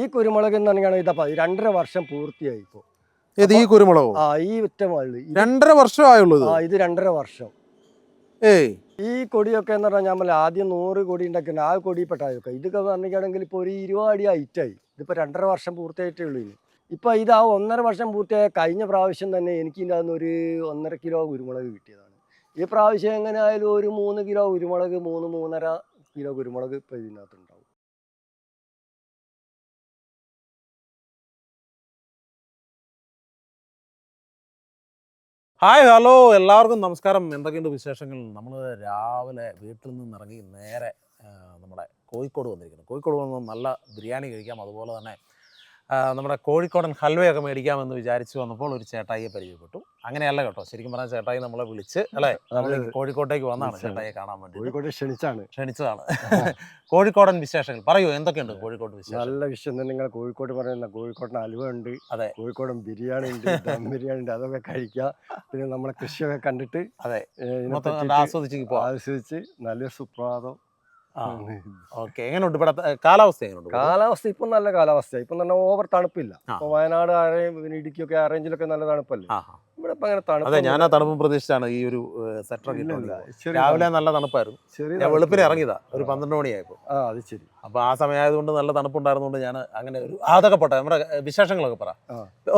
ഈ കുരുമുളക് എന്ന് പറഞ്ഞാൽ ഇതപ്പ രണ്ടര വർഷം പൂർത്തിയായി ഇപ്പോ. ഏത് ഈ കുരുമുളകോ? ആ ഈ ഒറ്റ മള്ളി ഇത് രണ്ടര വർഷം ഇത്? ആ ഇത് രണ്ടര വർഷം. ഏയ്. ഈ കൊടിയൊക്കെ എന്ന് പറഞ്ഞാൽ നമ്മൾ ആദ്യം നൂറ് കൊടി ഉണ്ടാക്കുന്ന ആ കൊടി പെട്ടായൊക്കെ ഇതൊക്കെ. പറഞ്ഞിട്ടാണെങ്കിൽ ഇപ്പോൾ ഒരു ഇരുപത് അടി ഹൈറ്റായി ഇതിപ്പോൾ രണ്ടര വർഷം പൂർത്തിയായിട്ടേ ഉള്ളൂ ഇനി. ഇപ്പം ഇത് ആ ഒന്നര വർഷം പൂർത്തിയായ കഴിഞ്ഞ പ്രാവശ്യം തന്നെ എനിക്ക് ഇതിന്റെ അകത്ത് ഒരു ഒന്നര കിലോ കുരുമുളക് കിട്ടിയതാണ്. ഈ പ്രാവശ്യം എങ്ങനെ ആയാലും ഒരു മൂന്ന് കിലോ കുരുമുളക് മൂന്ന് മൂന്നര കിലോ കുരുമുളക് ഇപ്പോൾ ഇതിനകത്ത് ഹായ് ഹലോ എല്ലാവർക്കും നമസ്കാരം. എന്തൊക്കെയുണ്ട് വിശേഷങ്ങൾ? നമ്മൾ രാവിലെ വീട്ടിൽ നിന്ന് ഇറങ്ങി നേരെ നമ്മുടെ കോഴിക്കോട് വന്നിരിക്കുന്നു. കോഴിക്കോട് വന്ന് നല്ല ബിരിയാണി കഴിക്കാം. അതുപോലെ തന്നെ നമ്മുടെ കോഴിക്കോടൻ ഹൽവയൊക്കെ മേടിക്കാമെന്ന് വിചാരിച്ചു വന്നപ്പോൾ ഒരു ചേട്ടായിയെ പരിചയപ്പെട്ടു. അങ്ങനെയല്ല കേട്ടോ. ശരിക്കും പറഞ്ഞാൽ ചേട്ടായി നമ്മളെ വിളിച്ച് അല്ലേ? നമ്മൾ കോഴിക്കോട്ടേക്ക് വന്നാണ് ചേട്ടായി കാണാൻ വേണ്ടി കോഴിക്കോട് ക്ഷണിച്ചാണ്. ക്ഷണിച്ചതാണ്. കോഴിക്കോടൻ വിശേഷങ്ങൾ. പറയൂ എന്തൊക്കെയുണ്ട് കോഴിക്കോട് വിശേഷം? നല്ല വിഷയം തന്നെ. നിങ്ങൾ കോഴിക്കോട് പറയുന്ന കോഴിക്കോടൻ അലുവ ഉണ്ട് അതെ. കോഴിക്കോടൻ ബിരിയാണി ഉണ്ട് ദം ബിരിയാണി ഉണ്ട് അതൊക്കെ കഴിക്കുക പിന്നെ നമ്മളെ കൃഷിയൊക്കെ കണ്ടിട്ട് അതെ. ആസ്വദിച്ച് ആസ്വദിച്ച് നല്ല സുപ്രഭാതം. ഓക്കെ. എങ്ങനെയുണ്ട് ഇവിടെ കാലാവസ്ഥ എങ്ങനെയുണ്ട്? കാലാവസ്ഥ ഇപ്പം നല്ല കാലാവസ്ഥ. ഇപ്പം തന്നെ ഓവർ തണുപ്പില്ല. ഇപ്പൊ വയനാട് ആരെയും പിന്നെ ഇടുക്കിയൊക്കെ അറേഞ്ചിലൊക്കെ നല്ല തണുപ്പല്ലേ? ഇവിടെ ഇപ്പൊ അങ്ങനെ അതെ ഞാൻ ആ തണുപ്പ് പ്രതീക്ഷിച്ചാണ് ഈ ഒരു സെറ്റർ രാവിലെ നല്ല തണുപ്പായിരുന്നു. ഞാൻ വെളുപ്പിന് ഇറങ്ങിയതാ ഒരു. പന്ത്രണ്ട് മണിയായപ്പോൾ. ആ അത് ശരി. അപ്പൊ ആ സമയമായതുകൊണ്ട് നല്ല തണുപ്പുണ്ടായിരുന്നോണ്ട് ഞാൻ അങ്ങനെ ഒരു അതൊക്കെ പോട്ടെ നമ്മുടെ വിശേഷങ്ങളൊക്കെ പറ.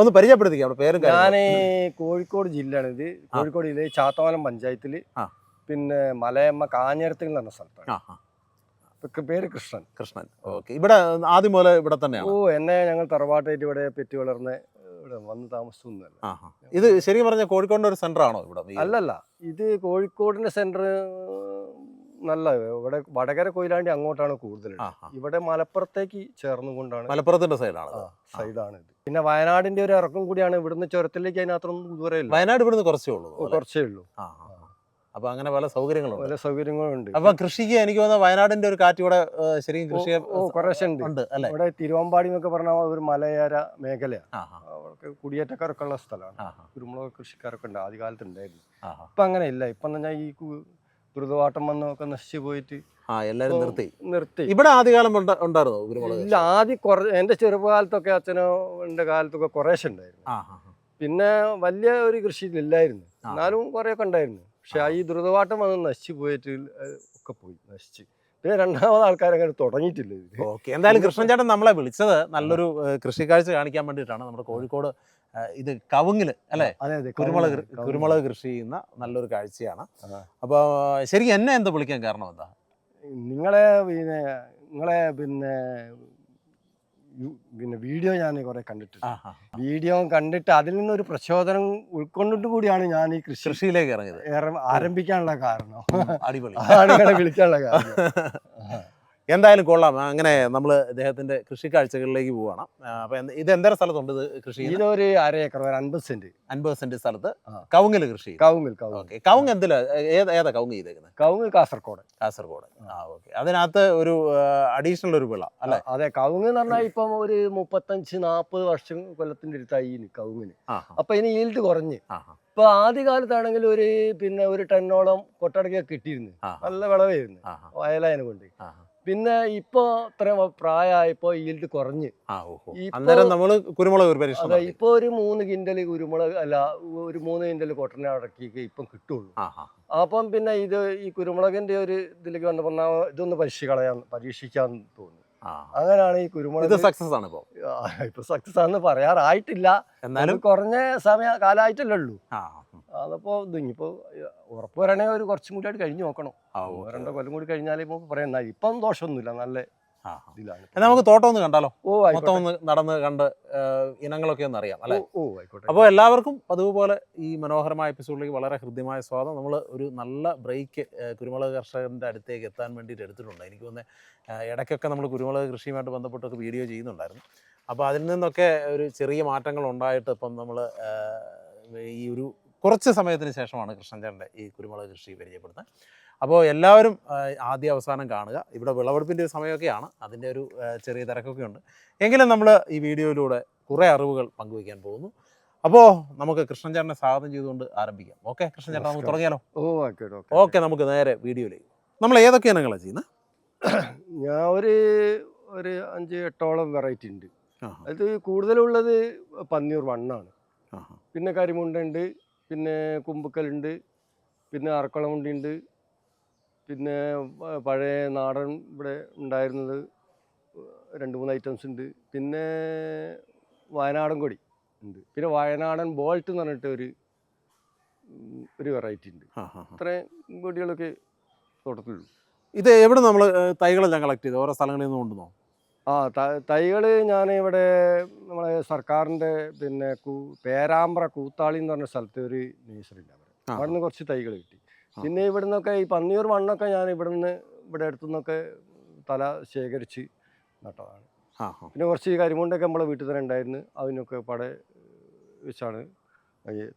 ഒന്ന് പരിചയപ്പെടുത്തിക്കാം നമ്മുടെ പേരും ഞാൻ കോഴിക്കോട് ജില്ലയാണ് ഇത്. കോഴിക്കോട് ജില്ലയിൽ ചാത്തവാനം പഞ്ചായത്തിൽ പിന്നെ മലയമ്മ കാഞ്ഞിരത്തിൽ എന്ന് പറഞ്ഞ സ്ഥലത്താണ്. പേര് കൃഷ്ണൻ. കൃഷ്ണൻ. ഓക്കെ. ഇവിടെ ആദ്യം മുതൽ ഇവിടെ ഓ എന്നെ ഞങ്ങൾ തറവാട്ടായിട്ട് ഇവിടെ പെറ്റി വളർന്ന് ഇവിടെ വന്ന് താമസിച്ചൊന്നുമല്ല. ഇത് ശരിക്കും പറഞ്ഞ കോഴിക്കോടിന്റെ ഒരു സെന്റർ ആണോ ഇവിടെ അല്ലല്ല. ഇത് കോഴിക്കോടിന്റെ സെന്റർ നല്ല ഇവിടെ വടകര കൊയിലാണ്ടി അങ്ങോട്ടാണ് കൂടുതൽ. ഇവിടെ മലപ്പുറത്തേക്ക് ചേർന്നുകൊണ്ടാണ് മലപ്പുറത്തിന്റെ സൈഡാണ് സൈഡാണ് ഇത് പിന്നെ വയനാടിന്റെ ഒരു ഇറക്കം കൂടിയാണ്. ഇവിടുന്ന് ചുരത്തിലേക്ക് അതിനകത്തൊന്നും ദൂരമില്ല വയനാട് ഇവിടുന്ന് കുറച്ചേ ഉള്ളൂ കുറച്ചേ ഉള്ളൂ. അപ്പൊ അങ്ങനെ പല സൗകര്യങ്ങളുണ്ട്. പല സൗകര്യങ്ങളുണ്ട്. അപ്പൊ കൃഷിക്ക് എനിക്ക് തോന്നുന്ന വയനാടിന്റെ ഒരു കാറ്റ് ഇവിടെ ശരിക്കും കൃഷി ഉണ്ട് അല്ലെ? ഇവിടെ തിരുവമ്പാടി എന്നൊക്കെ പറഞ്ഞാൽ ഒരു മലയോര മേഖലയാണ് അവർക്ക് കുടിയേറ്റക്കാരൊക്കെ ഉള്ള സ്ഥലമാണ്. കുരുമുളക് കൃഷിക്കാരൊക്കെ ഉണ്ട് ആദ്യകാലത്ത് ഉണ്ടായിരുന്നു ആ. അങ്ങനെ ഇല്ല ഇപ്പൊ ഞാൻ പറഞ്ഞാൽ ഈ ദ്രുതവാട്ടം വന്നൊക്കെ നശിച്ചു പോയിട്ട് ആ എല്ലാരും നിർത്തി. നിർത്തി. ഇവിടെ ആദ്യകാലം ഉണ്ടായിരുന്നു കുരുമുളക് ഇല്ല ആദ്യം കുറ എന്റെ ചെറുപ്പകാലത്തൊക്കെ അച്ഛനോ എന്റെ കാലത്തൊക്കെ കുറേശ്ശെ ഉണ്ടായിരുന്നു. പിന്നെ വലിയ ഒരു കൃഷി ഇല്ലായിരുന്നു. എന്നാലും കുറേയൊക്കെ ഉണ്ടായിരുന്നു. പക്ഷെ ഈ ദ്രുതവാട്ടം വന്ന് നശിച്ചു പോയിട്ട് ഒക്കെ പോയി നശിച്ച്. പിന്നെ രണ്ടാമത് ആൾക്കാരങ്ങനെ തുടങ്ങിയിട്ടില്ല ഇത് ഓക്കെ എന്തായാലും കൃഷ്ണൻചാട്ടൻ നമ്മളെ വിളിച്ചത് നല്ലൊരു കൃഷിക്കാഴ്ച കാണിക്കാൻ വേണ്ടിയിട്ടാണ്. നമ്മുടെ കോഴിക്കോട് ഇത് കവുങ്ങിൽ അല്ലെ? അതെ അതെ കുരുമുളക്. കുരുമുളക് കൃഷി ചെയ്യുന്ന നല്ലൊരു കാഴ്ചയാണ്. അപ്പൊ അപ്പോൾ ശരിക്കും എന്നെ എന്താ വിളിക്കാൻ കാരണം എന്താ? നിങ്ങളെ പിന്നെ നിങ്ങളെ പിന്നെ പിന്നെ വീഡിയോ ഞാൻ കുറെ കണ്ടിട്ടുണ്ട്. വീഡിയോ കണ്ടിട്ട് അതിൽ ഒരു പ്രചോദനം ഉൾക്കൊണ്ടിട്ട് കൂടിയാണ് ഞാൻ ഈ കൃഷി കൃഷിയിലേക്ക് ഇറങ്ങിയത്. ആരംഭിക്കാനുള്ള കാരണം. അതാണ് വിളിക്കാനുള്ള കാരണം. എന്തായാലും കൊള്ളാം. അങ്ങനെ നമ്മൾ ഇദ്ദേഹത്തിന്റെ കൃഷി കാഴ്ചകളിലേക്ക് പോവാണ് അപ്പൊ ഇത് എന്തര സ്ഥലത്തുണ്ട് ഇത് കൃഷി ഇത് ഇതൊരു അര ഏക്കർ ഒരു അൻപത് സെന്റ്. അൻപത് സെന്റ് സ്ഥലത്ത് കവുങ്ങൽ കൃഷി കവുങ്ങൽ കവുങ്ങ് കവുങ്ങ് എന്തിലാ ഏതാ കവുങ്ങ് ചെയ്തേക്കുന്നത് കവുങ്ങ് കാസർഗോഡ് കാസർഗോഡ് ആ ഓക്കെ. അതിനകത്ത് ഒരു അഡീഷണൽ ഒരു വിള അല്ലെ? അതെ. കവുങ്ങ് എന്ന് പറഞ്ഞാൽ ഇപ്പം ഒരു മുപ്പത്തഞ്ച് നാൽപ്പത് വർഷം കൊല്ലത്തിന്റെ അടുത്തായി കവുങ്ങിന്. അപ്പൊ ഇനി ഈൽഡ് കുറഞ്ഞ്. ഇപ്പൊ ആദ്യ കാലത്താണെങ്കിൽ ഒരു പിന്നെ ഒരു ടെന്നോളം കൊട്ടടക്കൊക്കെ കിട്ടിയിരുന്നു. നല്ല വിളവായിരുന്നു. വയലായനെ കൊണ്ട്. പിന്നെ ഇപ്പൊ ഇത്ര പ്രായമായപ്പോ ഈൽഡ് കുറഞ്ഞ്. അന്നേരം നമ്മൾ കുരുമുളക് ഒരു അതെ. ഇപ്പൊ ഒരു മൂന്ന് കിൻഡൽ കുരുമുളക് അല്ല ഒരു മൂന്ന് കിൻഡൽ കൊട്ടനെ അടക്കിയൊക്കെ ഇപ്പം കിട്ടുള്ളൂ. അപ്പം പിന്നെ ഇത് ഈ കുരുമുളകിന്റെ ഒരു ഇതിലേക്ക് വന്നപ്പോ എന്നാ ഇതൊന്ന് പരീക്ഷ കളയാൻ പരീക്ഷിക്കാൻ തോന്നി. അങ്ങനെയാണ് ഈ കുരുമുളക് സക്സസ് ആണ് ഇപ്പോ. ഇപ്പൊ സക്സസ് ആണെന്ന് പറയാറായിട്ടില്ല. എന്നാലും? കുറഞ്ഞ സമയ കാലമായിട്ടല്ലേ ഉള്ളൂ. ആ ഉം. അതപ്പോ ഇനിയിപ്പോ ഉറപ്പ് വരണേ ഒരു കുറച്ചും കൂടി ആയിട്ട് കഴിഞ്ഞു നോക്കണം. രണ്ടോ കൊല്ലം കൂടി കഴിഞ്ഞാലേ ഇപ്പൊ പറയാം ഇപ്പം ദോഷമൊന്നുമില്ല നല്ല. ഇതിലാണ്. നമുക്ക് തോട്ടം ഒന്ന് കണ്ടാലോ? മൊത്തം ഒന്ന് നടന്ന് കണ്ട് ഇനങ്ങളൊക്കെ ഒന്ന് അറിയാം അല്ലെ? ഓ, ഓ ആയിക്കോട്ടെ. അപ്പോൾ എല്ലാവർക്കും അതുപോലെ ഈ മനോഹരമായ എപ്പിസോഡിലേക്ക് വളരെ ഹൃദ്യമായ സ്വാദം നമ്മൾ ഒരു നല്ല ബ്രേക്ക് കുരുമുളക് കർഷകന്റെ അടുത്തേക്ക് എത്താൻ വേണ്ടിയിട്ട് എടുത്തിട്ടുണ്ട്. എനിക്ക് തോന്നുന്നത് ഇടയ്ക്കൊക്കെ നമ്മൾ കുരുമുളക് കൃഷിയുമായിട്ട് ബന്ധപ്പെട്ടൊക്കെ വീഡിയോ ചെയ്യുന്നുണ്ടായിരുന്നു. അപ്പോൾ അതിൽ നിന്നൊക്കെ ഒരു ചെറിയ മാറ്റങ്ങൾ ഉണ്ടായിട്ട് ഇപ്പം നമ്മൾ ഈ ഒരു കുറച്ച് സമയത്തിന് ശേഷമാണ് കൃഷ്ണൻചേട്ടന്റെ ഈ കുരുമുളക് കൃഷി പരിചയപ്പെടുന്നത്. അപ്പോൾ എല്ലാവരും ആദ്യ അവസാനം കാണുക. ഇവിടെ വിളവെടുപ്പിന്റെ ഒരു സമയമൊക്കെയാണ്. അതിന്റെ ഒരു ചെറിയ തിരക്കൊക്കെ ഉണ്ട്. എങ്കിലും നമ്മൾ ഈ വീഡിയോയിലൂടെ കുറേ അറിവുകൾ പങ്കുവയ്ക്കാൻ പോകുന്നു. അപ്പോൾ നമുക്ക് കൃഷ്ണൻചേട്ടനെ സ്വാഗതം ചെയ്തുകൊണ്ട് ആരംഭിക്കാം. ഓക്കെ കൃഷ്ണൻചേട്ടൻ നമുക്ക്. തുടങ്ങിയാലോ? ഓക്കെ ഓക്കെ നമുക്ക് നേരെ വീഡിയോയിലേക്ക് നമ്മൾ ഏതൊക്കെ ഇനങ്ങളാണ് ചെയ്യുന്നത്? ഞാൻ ഒരു ഒരു അഞ്ച് എട്ടോളം വെറൈറ്റി ഉണ്ട്. അത് കൂടുതലുള്ളത് പന്നിയൂർ വണ്ണാണ്. പിന്നെ കരിമുണ്ടുണ്ട് പിന്നെ കുമ്പക്കലുണ്ട് പിന്നെ അറക്കളമുണ്ടിയുണ്ട് പിന്നെ പഴയ നാടൻ ഇവിടെ ഉണ്ടായിരുന്നത് രണ്ട് മൂന്ന് ഐറ്റംസ് ഉണ്ട്. പിന്നെ വയനാടൻ കൊടി ഉണ്ട്. പിന്നെ വയനാടൻ ബോൾട്ട് എന്ന് പറഞ്ഞിട്ട് ഒരു ഒരു വെറൈറ്റി ഉണ്ട്. അത്രയും കൊടികളൊക്കെ തോട്ടത്തിലുള്ളൂ. ഇത് എവിടെ നമ്മൾ തൈകളെല്ലാം കളക്ട് ചെയ്ത് ഓരോ സ്ഥലങ്ങളിൽ നിന്ന് കൊണ്ടുവന്നോ? ആ തൈകൾ ഞാൻ ഇവിടെ നമ്മളെ സർക്കാരിന്റെ പിന്നെ കൂ പേരാമ്പ്ര കൂത്താളി എന്ന് പറഞ്ഞ സ്ഥലത്ത് ഒരു നേഴ്സറി ഉണ്ട് അവിടെ. അവിടെ നിന്ന് കുറച്ച് തൈകൾ കിട്ടി. പിന്നെ ഇവിടെ നിന്നൊക്കെ ഈ പന്നിയൂർ മണ്ണൊക്കെ ഞാൻ ഇവിടെ നിന്ന് ഇവിടെ അടുത്തു നിന്നൊക്കെ തല ശേഖരിച്ച് നട്ടതാണ്. പിന്നെ കുറച്ച് കരിമുണ്ടൊക്കെ നമ്മളെ വീട്ടിൽ തന്നെ ഉണ്ടായിരുന്നു. അതിനൊക്കെ പട വെച്ചാണ്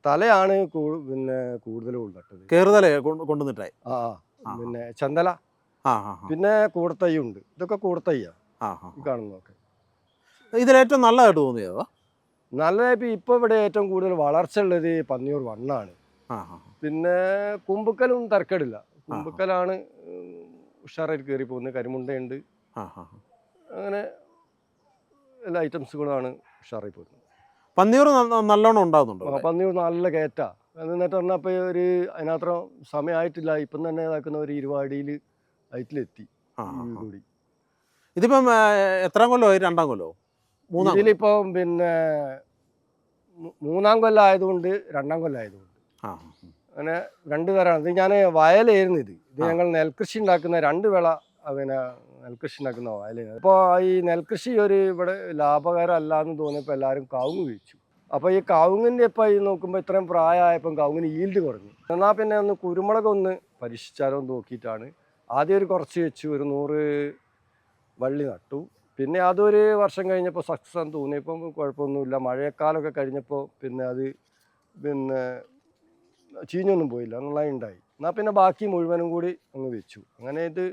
തലയാണ് പിന്നെ കൂടുതലും നട്ടത്. കേറുതല കൊണ്ടുവന്നിട്ടായി? ആ. പിന്നെ ചന്തല ആ ആ ഉണ്ട് പിന്നെ കൂടത്തയ്യുണ്ട് ഇതൊക്കെ ആ ഈ കാണുന്നതൊക്കെ. ഇതിലേറ്റവും നല്ലതായിട്ട് തോന്നിയതോ നല്ലതായി ഇപ്പോൾ ഇവിടെ ഏറ്റവും കൂടുതൽ വളർച്ച ഉള്ളത് പന്നിയൂർ വണ്ണാണ്. പിന്നെ കുമ്പുക്കലും തരക്കേടില്ല. കുമ്പുക്കലാണ് ഉഷാറായിട്ട് കയറി പോകുന്നത് കരിമുണ്ടയുണ്ട്. അങ്ങനെ എല്ലാ ഐറ്റംസുകളാണ് ഉഷാറായി പോകുന്നത് പന്നിയൂർ നല്ലോണം ഉണ്ടാകുന്നുണ്ടോ പന്നിയൂർ നല്ല കയറ്റാ എന്നിട്ട് പറഞ്ഞാൽ ഇപ്പോൾ ഒരു അതിനത്ര സമയമായിട്ടില്ല. ഇപ്പം തന്നെ ഇതാക്കുന്ന ഒരു ഇരുവാടിയിൽ ഹൈറ്റിലെത്തി ആ, കൂടി. ഇതിപ്പം എത്രാം കൊല്ലോ രണ്ടാം കൊല്ലോ? മൂന്നാം? ഇതിലിപ്പം പിന്നെ മൂന്നാം കൊല്ലം ആയതുകൊണ്ട് രണ്ടാം കൊല്ലം ആയതുകൊണ്ട്. അങ്ങനെ രണ്ട് തരമാണ് ഇത് ഞാൻ വയലായിരുന്നു ഇത്. ഇത് ഞങ്ങൾ നെൽകൃഷി ഉണ്ടാക്കുന്ന രണ്ട് വിള പിന്നെ നെൽകൃഷി ഉണ്ടാക്കുന്ന വയലായിരുന്നു അപ്പോൾ ഈ നെൽകൃഷി ഒരു ഇവിടെ ലാഭകരമല്ല എന്ന് തോന്നിയപ്പോൾ എല്ലാവരും കവുങ്ങ് കഴിച്ചു അപ്പോൾ ഈ കവുങ്ങിന്റെ ഇപ്പം ഈ നോക്കുമ്പോൾ ഇത്രയും പ്രായമായപ്പം കവുങ്ങിന് ഈൽഡ് കുറഞ്ഞു. എന്നാൽ പിന്നെ ഒന്ന് കുരുമുളക് ഒന്ന് പരീക്ഷിച്ചാലോ നോക്കിയിട്ടാണ്. ആദ്യം ഒരു കുറച്ച് വെച്ചു. ഒരു നൂറ് വള്ളി നട്ടു. പിന്നെ അതൊരു വർഷം കഴിഞ്ഞപ്പോൾ സക്സസ് ആണെന്ന് തോന്നിയപ്പം കുഴപ്പമൊന്നുമില്ല. മഴക്കാലമൊക്കെ കഴിഞ്ഞപ്പോൾ പിന്നെ അത് പിന്നെ ചീഞ്ഞൊന്നും പോയില്ല. അങ്ങനെ ഉണ്ടായി എന്നാൽ പിന്നെ ബാക്കി മുഴുവനും കൂടി അങ്ങ് വെച്ചു. അങ്ങനെ ഇത്